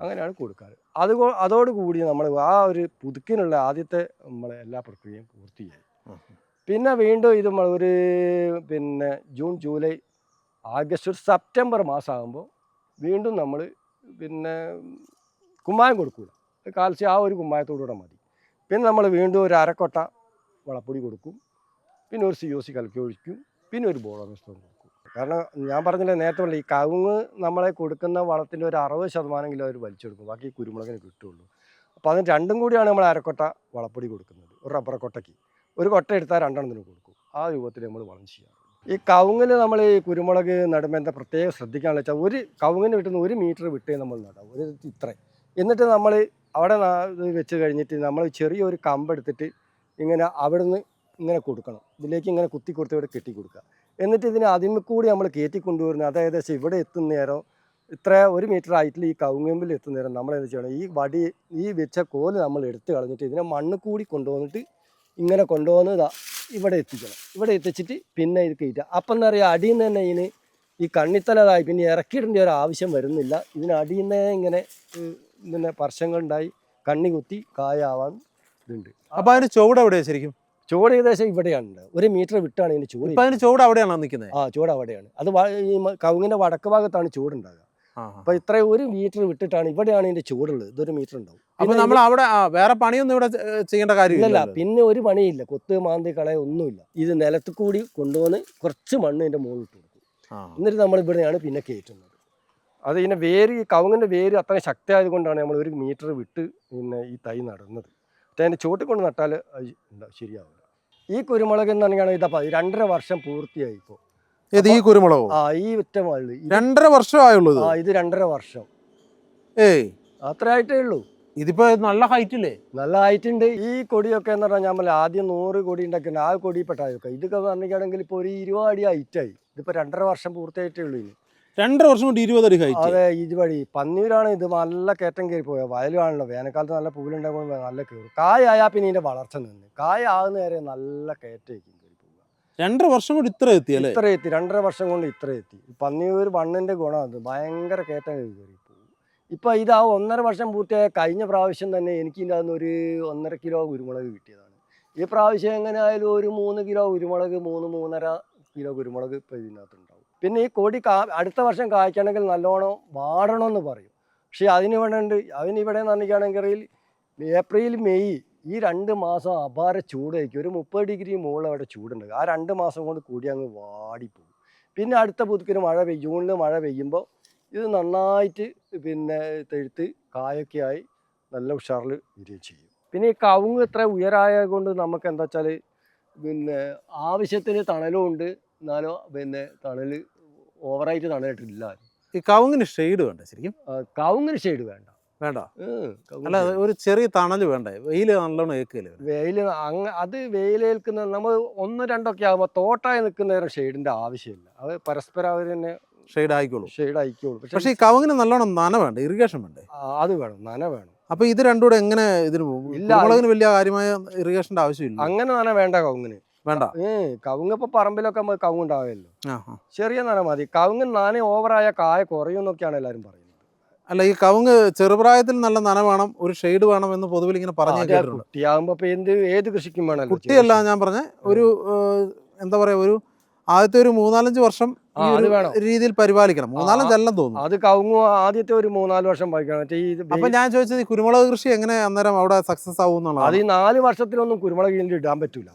അങ്ങനെയാണ് കൊടുക്കാറ്. അത് അതോടുകൂടി നമ്മൾ ആ ഒരു പുതുക്കിനുള്ള ആദ്യത്തെ നമ്മൾ എല്ലാ പ്രക്രിയയും പൂർത്തിയായി. പിന്നെ വീണ്ടും ഇത് നമ്മൾ ഒരു പിന്നെ ജൂൺ ജൂലൈ ആഗസ്റ്റ് ഒരു സെപ്റ്റംബർ മാസമാകുമ്പോൾ വീണ്ടും നമ്മൾ പിന്നെ കുമ്മായം കൊടുക്കൂല. കാൽസ്യം ആ ഒരു കുമ്മായത്തോടുകൂടെ മതി. പിന്നെ നമ്മൾ വീണ്ടും ഒരു അരക്കൊട്ട വളപ്പൊടി കൊടുക്കും. പിന്നെ ഒരു സി ഒ സി കലക്കി ഒഴിക്കും. പിന്നെ ഒരു ബോളോ മിസ്റ്റോ കൊടുക്കും. കാരണം ഞാൻ പറഞ്ഞില്ലേ നേരത്തെ പറഞ്ഞു ഈ കവുങ്ങ് നമ്മളെ കൊടുക്കുന്ന വളത്തിന്റെ ഒരു അറുപത് ശതമാനമെങ്കിലും അവർ വലിച്ചെടുക്കും ബാക്കി കുരുമുളകിന് കിട്ടുള്ളൂ. അപ്പോൾ അതിന് രണ്ടും കൂടിയാണ് നമ്മൾ അരക്കൊട്ട വളപ്പൊടി കൊടുക്കുന്നത്. ഒരു റബ്ബർ കൊട്ടയ്ക്ക്. ഒരു കൊട്ട എടുത്താൽ രണ്ടെണ്ണത്തിന് കൊടുക്കും. ആ രൂപത്തിൽ നമ്മൾ വളം ചെയ്യാറുണ്ട്. ഈ കവുങ്ങിൽ നമ്മൾ ഈ കുരുമുളക് നടുമ്പോൾ എന്താ പ്രത്യേകം ശ്രദ്ധിക്കാന്ന് വെച്ചാൽ ഒരു കവുങ്ങിന് വിട്ടുന്ന ഒരു മീറ്റർ വിട്ടേ നമ്മൾ നടാം ഒരു ഇത്ര എന്നിട്ട് നമ്മൾ അവിടെ വെച്ച് കഴിഞ്ഞിട്ട് നമ്മൾ ചെറിയൊരു കമ്പെടുത്തിട്ട് ഇങ്ങനെ അവിടുന്ന് ഇങ്ങനെ കൊടുക്കണം. ഇതിലേക്ക് ഇങ്ങനെ കുത്തി കൊടുത്ത് ഇവിടെ കെട്ടി കൊടുക്കുക. എന്നിട്ട് ഇതിനെ അതിമ കൂടി നമ്മൾ കയറ്റി കൊണ്ടുവരുന്നത്. അത് ഏകദേശം ഇവിടെ എത്തുന്ന നേരം ഇത്ര ഒരു മീറ്റർ ഹൈറ്റിൽ ഈ കവുങ്ങമ്പിൽ എത്തുന്ന നേരം നമ്മൾ എന്ത് ചെയ്യണം? ഈ വടി ഈ വെച്ച കോൽ നമ്മൾ എടുത്ത് കളഞ്ഞിട്ട് ഇതിനെ മണ്ണ് കൂടി കൊണ്ടുവന്നിട്ട് ഇങ്ങനെ കൊണ്ടുവന്നതാ ഇവിടെ എത്തിക്കണം. ഇവിടെ എത്തിച്ചിട്ട് പിന്നെ ഇത് കയറ്റുക. അപ്പം എന്താ പറയുക? അടിയിൽ നിന്ന് തന്നെ ഇതിന് ഈ കണ്ണിത്തലതായി പിന്നെ ഇറക്കിയിടേണ്ട ഒരു ആവശ്യം വരുന്നില്ല. ഇതിന് അടിയിൽ നിന്ന് ഇങ്ങനെ പിന്നെ പർശങ്ങളുണ്ടായി കണ്ണി കുത്തി കായാവാൻ ഇതുണ്ട്. അപ്പോൾ അതിന് ചുവട് എവിടെയാണ് ശരിക്കും? ചൂട് ഏകദേശം ഇവിടെയാണ് ഒരു മീറ്റർ വിട്ടാണ് ഇതിന്റെ ചൂട് ഇപ്പൊ അതിന് ചുവട് അവിടെയാണോ നിൽക്കുന്നത്? ആ ചൂട് അവിടെയാണ്. അത് ഈ കവുങ്ങിന്റെ വടക്ക് ഭാഗത്താണ് ചൂടുണ്ടാകുക അപ്പൊ ഇത്രയും ഒരു മീറ്റർ വിട്ടിട്ടാണ് ഇവിടെയാണ് ഇതിന്റെ ചൂടുള്ളത്. ഇതൊരു മീറ്റർ ഉണ്ടാവും. അപ്പൊ നമ്മൾ അവിടെ വേറെ പണിയൊന്നും ഇവിടെ ചെയ്യേണ്ട കാര്യമില്ല. പിന്നെ ഒരു പണിയില്ല. കൊത്ത് മാന്തി കളയ ഒന്നുമില്ല. ഇത് നിലത്ത് കൂടി കൊണ്ടുവന്ന് കുറച്ച് മണ്ണ് ഇതിന്റെ മുകളിൽ ഇട്ട് കൊടുക്കും. എന്നിട്ട് നമ്മൾ ഇവിടെയാണ് പിന്നെ കയറ്റുന്നത്. അത് ഇതിന്റെ വേര് ഈ കവുങ്ങിന്റെ വേര് അത്ര ശക്തിയായത് കൊണ്ടാണ് നമ്മൾ ഒരു മീറ്റർ വിട്ട് പിന്നെ ഈ തൈ നടുന്നത്. അതിന്റെ ചുവട്ടിൽ കൊണ്ട് നട്ടാൽ ശരിയാവും ഈ കുരുമുളക് എന്ന് പറഞ്ഞാൽ ഇതപ്പോ രണ്ടര വർഷം പൂർത്തിയായി ഇപ്പോ. ഇത് ഈ കുരുമുളക്? ആ ഈ ഒറ്റ മള്ളി രണ്ടര വർഷം ആയുള്ളത്? ഇത് ആ ഇത് രണ്ടര വർഷം. ഏയ്. അത്ര ആയിട്ടേ ഉള്ളൂ. ഇതിപ്പോ നല്ല ഹൈറ്റ് ഇല്ലേ? നല്ല ഹൈറ്റ് ഉണ്ട് ഈ കൊടിയൊക്കെ എന്ന് പറഞ്ഞാൽ ഞാൻ ആദ്യം നൂറ് കൊടി ഉണ്ടാക്കുന്നുണ്ട് ആ കൊടി പെട്ടായൊക്കെ ഇതൊക്കെ പറഞ്ഞിട്ടാണെങ്കിൽ ഇപ്പോൾ ഒരു ഇരുപത് അടി ഹൈറ്റായി ഇതിപ്പോൾ രണ്ടര വർഷം പൂർത്തിയായിട്ടേ ഉള്ളൂ ഇനി. രണ്ടര വർഷം കൊണ്ട് ഇരുപത് അടി ഹൈറ്റ് അതെ ഇരുപടി പന്നീരാണ് ഇത് നല്ല കയറ്റം കയറി പോയത്. വയലുവാണല്ലോ വേനൽക്കാലത്ത് നല്ല പൂലുണ്ടാകുമ്പോൾ നല്ല കയറും. കായായാൽ പിന്നെ ഇതിന്റെ വളർച്ച നിന്ന്. കായ ആകുന്ന വരെ നല്ല കയറ്റേക്കും രണ്ടര വർഷം കൊണ്ട് ഇത്ര എത്തി അല്ലേ? ഇത്ര എത്തി. രണ്ടര വർഷം കൊണ്ട് ഇത്ര എത്തി. പന്നിയൂർ മണ്ണിന്റെ ഗുണം അത്. ഭയങ്കര കയറ്റം കയറി ഇപ്പൊ ഇത് ആ ഒന്നര വർഷം പൂർത്തിയായ കഴിഞ്ഞ പ്രാവശ്യം തന്നെ എനിക്ക് ഇതിന്റെ അകത്ത് ഒരു ഒന്നര കിലോ കുരുമുളക് കിട്ടിയതാണ്. ഈ പ്രാവശ്യം എങ്ങനെയായാലും ഒരു മൂന്ന് കിലോ കുരുമുളക് മൂന്ന് മൂന്നര കിലോ കുരുമുളക് ഇപ്പൊ ഇതിനകത്ത് ഉണ്ടാവും പിന്നെ ഈ കൊടി കാ അടുത്ത വർഷം കായ്ക്കണമെങ്കിൽ നല്ലോണം വാടണമെന്ന് പറയും. പക്ഷേ അതിന് വേണ്ടി അതിനിവിടെ ഇവിടെ പറഞ്ഞിരിക്കുകയാണെങ്കിൽ ഏപ്രിൽ മെയ് ഈ രണ്ട് മാസം അപാര ചൂടായിരിക്കും. ഒരു മുപ്പത് ഡിഗ്രി മുകളിൽ അവിടെ ചൂടുണ്ട്. ആ രണ്ട് മാസം കൊണ്ട് കൂടി അങ്ങ് വാടിപ്പോകും. പിന്നെ അടുത്ത പുതുക്കിന് മഴ പെയ്യും. ജൂണിൽ മഴ പെയ്യുമ്പോൾ ഇത് നന്നായിട്ട് പിന്നെ തെഴുത്ത് കായൊക്കെ ആയി നല്ല ഉഷാറിൽ വരികയും ചെയ്യും. പിന്നെ ഈ കവുങ്ങ് ഇത്ര ഉയരായ കൊണ്ട് നമുക്ക് എന്താ വെച്ചാൽ പിന്നെ ആവശ്യത്തിന് തണലും ഉണ്ട് എന്നാലോ പിന്നെ തണൽ ഓവറായിട്ട് തണലിട്ടില്ല ഈ കവുങ്ങിന് ഷെയ്ഡ് വേണ്ട ശരിക്കും? കവുങ്ങിന് ഷെയ്ഡ് വേണ്ട. വേണ്ട? അല്ല ഒരു ചെറിയ തണൽ വേണ്ട? വെയിൽ നല്ലോണം ഏക്കല്ലേ വെയിൽ അങ്ങ് അത് വെയിലേൽക്കുന്ന നമ്മൾ ഒന്ന് രണ്ടൊക്കെ ആകുമ്പോൾ തോട്ടായി നിൽക്കുന്ന നേരം ഷെയ്ഡിന്റെ ആവശ്യമില്ല. അത് പരസ്പരം അവർ തന്നെ ഷെയ്ഡ് ആയിക്കോളൂ. ഷെയ്ഡ് ആയിക്കോളൂ. പക്ഷേ പക്ഷേ ഈ കവുങ്ങിന് നല്ലോണം നന വേണ്ട? ഇറിഗേഷൻ വേണ്ടേ? അത് വേണം. നന വേണം. അപ്പൊ ഇത് രണ്ടും കൂടെ എങ്ങനെ ഇതിന് പോകും ഇല്ല, വലിയ കാര്യമായ ഇറിഗേഷന്റെ ആവശ്യമില്ല. അങ്ങനെ നന വേണ്ട കവുങ്ങിന്. വേണ്ട. ഏ കവുങ്ങ് ഇപ്പൊ പറമ്പിലൊക്കെ കവുങ്ങ് ഉണ്ടാവുമല്ലോ. ചെറിയ നന മതി. കവുങ്ങ് നന ഓവറായ കായ കുറയും എന്നൊക്കെയാണ് എല്ലാരും പറയുന്നത്. അല്ല ഈ കവുങ്ങ് ചെറുപ്രായത്തിൽ നല്ല നന വേണം ഒരു ഷെയ്ഡ് വേണം എന്ന് പൊതുവിൽ ഇങ്ങനെ പറഞ്ഞു കേട്ടിട്ടുണ്ട്. കുട്ടിയാകുമ്പോ എന്ത് ഏത് കൃഷിക്കും വേണം കുട്ടിയല്ല ഞാൻ പറഞ്ഞ ഒരു എന്താ പറയാ ഒരു ആദ്യത്തെ ഒരു മൂന്നാലഞ്ച് വർഷം ആ, ഈ ഒരു രീതിയിൽ പരിപാലിക്കണം. മൂന്നാലഞ്ചെല്ലാം തോന്നുന്നു. അത് കവുങ്ങ് ആദ്യത്തെ ഒരു മൂന്നാൽ വർഷം ഇത് അപ്പൊ ഞാൻ ചോദിച്ചത് കുരുമുളക് കൃഷി എങ്ങനെ അന്നേരം അവിടെ സക്സസ് ആവും അത് എന്നുള്ളതാണ് ഈ നാല് വർഷത്തിലൊന്നും കുരുമുളക് ഇടാൻ പറ്റൂല.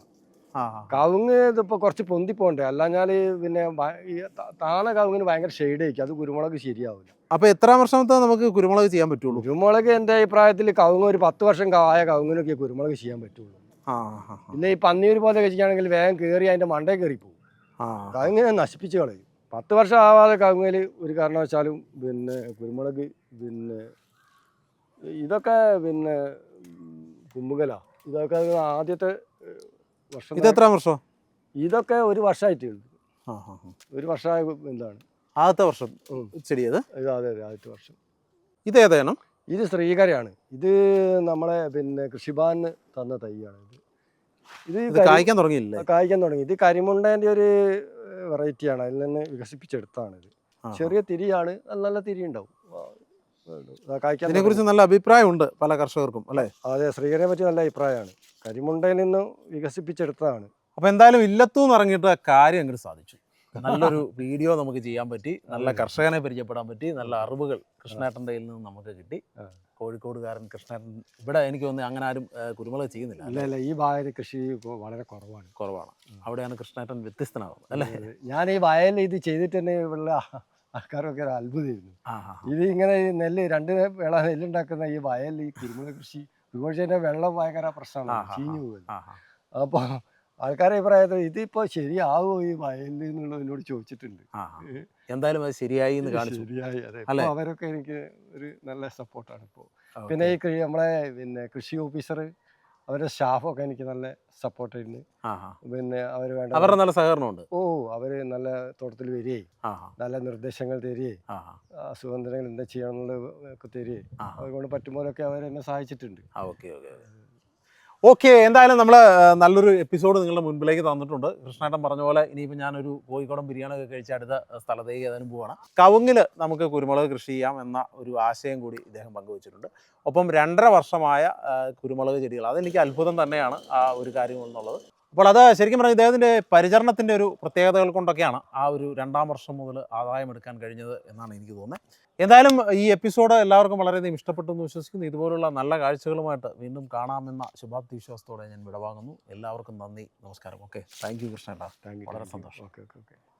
കവുങ്ങ് ഇതിപ്പോ കുറച്ച് പൊന്തി പോണ്ടേ അല്ലാഞ്ഞാൽ പിന്നെ താണ കവുങ്ങിന് ഭയങ്കര ഷെയ്ഡ് ആയിരിക്കും അത് കുരുമുളക് ശരിയാവില്ല അപ്പൊ എത്ര വർഷത്തെ നമുക്ക് കുരുമുളക് ചെയ്യാൻ പറ്റുള്ളൂ? കുരുമുളക് എന്റെ അഭിപ്രായത്തിൽ കവുങ്ങ് ഒരു പത്ത് വർഷം കായ കവുങ്ങിനൊക്കെ കുരുമുളക് ചെയ്യാൻ പറ്റുള്ളൂ. പിന്നെ ഈ പന്നിയൂർ പോലെ കഴിക്കുകയാണെങ്കിൽ വേഗം കയറി അതിന്റെ മണ്ടേ കയറി പോകും ആ. കവുങ്ങിനെ നശിപ്പിച്ച് കളയും. പത്ത് വർഷം ആവാതെ കവുങ്ങിൽ ഒരു കാരണവശാലും പിന്നെ കുരുമുളക് പിന്നെ ഇതൊക്കെ പിന്നെ കുമ്പുകല ഇതൊക്കെ ആദ്യത്തെ വർഷം ഇത് എത്രാം വർഷം? ഇതൊക്കെ ഒരു വർഷമായിട്ടേ. ഒരു വർഷമായ എന്താണ്? ആദ്യത്തെ വർഷം. ചെടിയത്? ഇത് അതെ അതെ ആദ്യത്തെ വർഷം. ഇത് ഏതാണ് ഇത് ശ്രീകരയാണ്. ഇത് നമ്മളെ പിന്നെ കൃഷിഭവന് തന്ന തൈയാണ് ഇത്. ഇത് കായ്ക്കാൻ തുടങ്ങിയില്ലേ? കായ്ക്കാൻ തുടങ്ങി. ഇത് കരിമുണ്ടേന്റെ ഒരു വെറൈറ്റിയാണ് അതിൽ നിന്ന് വികസിപ്പിച്ചെടുത്താണ് ഇത്. ചെറിയ തിരിയാണ്. നല്ല നല്ല തിരി ഉണ്ടാവും. ആ, ആ, കായ്ക്കാൻ ഇതിനെ കുറിച്ച് നല്ല അഭിപ്രായമുണ്ട് പല കർഷകർക്കും അല്ലേ? അതെ ശ്രീകരനെ പറ്റി നല്ല അഭിപ്രായമാണ്. കരിമുണ്ടയിൽ നിന്ന് വികസിപ്പിച്ചെടുത്തതാണ്. അപ്പൊ എന്തായാലും ഇല്ലത്തൂന്ന് ഇറങ്ങിയിട്ട് ആ കാര്യം അങ്ങോട്ട് സാധിച്ചു. നല്ലൊരു വീഡിയോ നമുക്ക് ചെയ്യാൻ പറ്റി നല്ല കർഷകനെ പരിചയപ്പെടാൻ പറ്റി നല്ല അറിവുകൾ കൃഷ്ണേട്ടന്റെ നിന്ന് നമുക്ക് കിട്ടി. കോഴിക്കോടുകാരൻ കൃഷ്ണേട്ടൻ ഇവിടെ എനിക്ക് തോന്നുന്നു അങ്ങനെ ആരും കുരുമുളക് ചെയ്യുന്നില്ല അല്ല? അല്ല ഈ വായൽ കൃഷി വളരെ കുറവാണ്. കുറവാണ്. അവിടെയാണ് കൃഷ്ണേട്ടൻ വ്യത്യസ്തനാകുന്നത് അല്ലേ? ഞാൻ ഈ വയലിൽ ഇത് ചെയ്തിട്ട് തന്നെ ഇവിടെ ആൾക്കാരൊക്കെ ഒരു അത്ഭുതമായിരുന്നു. ഇത് ഇങ്ങനെ നെല്ല് രണ്ട് വേള നെല്ലുണ്ടാക്കുന്ന ഈ വയലിൽ ഈ കുരുമുളക് കൃഷി കുരുമുളകിന്റെ വെള്ളം ഭയങ്കര പ്രശ്നമാണ്. ചീഞ്ഞു പോകുന്നത് ആ ആ. അപ്പൊ ആൾക്കാരെ അഭിപ്രായത്തിൽ ഇതിപ്പോ ശരിയാവോ ഈ വയലിൽ എന്നുള്ളത് എന്നോട് ചോദിച്ചിട്ടുണ്ട്. എന്തായാലും അത് ശരിയായി എന്ന് കാണിച്ചു. ശരിയായി. അതെ? അവരൊക്കെ എനിക്ക് ഒരു നല്ല സപ്പോർട്ടാണ് ഇപ്പോ. പിന്നെ ഈ നമ്മളെ പിന്നെ കൃഷി ഓഫീസർ അവരുടെ സ്റ്റാഫൊക്കെ എനിക്ക് നല്ല സപ്പോർട്ട് ചെയ്യുന്നു. ആ ആ. പിന്നെ അവർ വേണ്ട അവരുടെ നല്ല സഹകരണമുണ്ട്. ഓ അവർ നല്ല തോട്ടത്തിൽ വരികയും നല്ല നിർദ്ദേശങ്ങൾ തരികയും സുഗന്ധനങ്ങൾ എന്താ ചെയ്യണം എന്നുള്ളത് തരികയും. അതുകൊണ്ട് പറ്റുമ്പോഴൊക്കെ അവർ എന്നെ സഹായിച്ചിട്ടുണ്ട്. Okay okay. ഓക്കെ എന്തായാലും നമ്മൾ നല്ലൊരു എപ്പിസോഡ് നിങ്ങളുടെ മുൻപിലേക്ക് തന്നിട്ടുണ്ട്. കൃഷ്ണേട്ടൻ പറഞ്ഞ പോലെ ഇനിയിപ്പോൾ ഞാനൊരു കോഴിക്കോടൻ ബിരിയാണി ഒക്കെ കഴിച്ച് അടുത്ത സ്ഥലത്തേക്ക് ഏതാനും പോവാണ്. കവുങ്ങിൽ നമുക്ക് കുരുമുളക് കൃഷി ചെയ്യാം എന്ന ഒരു ആശയം കൂടി ഇദ്ദേഹം പങ്കുവച്ചിട്ടുണ്ട്. ഒപ്പം രണ്ടര വർഷമായ കുരുമുളക് ചെടികൾ അതെനിക്ക് അത്ഭുതം തന്നെയാണ് ആ ഒരു കാര്യം എന്നുള്ളത് അപ്പോൾ അത് ശരിക്കും പറഞ്ഞാൽ ഇദ്ദേഹത്തിന്റെ പരിചരണത്തിന്റെ ഒരു പ്രത്യേകതകൾ കൊണ്ടൊക്കെയാണ് ആ ഒരു രണ്ടാം വർഷം മുതൽ ആദായം എടുക്കാൻ കഴിഞ്ഞത് എന്നാണ് എനിക്ക് തോന്നുന്നത്. എന്തായാലും ഈ എപ്പിസോഡ് എല്ലാവർക്കും വളരെയധികം ഇഷ്ടപ്പെട്ടു എന്ന് വിശ്വസിക്കുന്നു. ഇതുപോലുള്ള നല്ല കാഴ്ചകളുമായിട്ട് വീണ്ടും കാണാമെന്ന ശുഭാപ്തി വിശ്വാസത്തോടെ ഞാൻ വിടവാങ്ങുന്നു. എല്ലാവർക്കും നന്ദി. നമസ്കാരം. ഓക്കെ. താങ്ക് യു കൃഷ്ണേട്ടാ. വളരെ സന്തോഷം. Okay okay okay.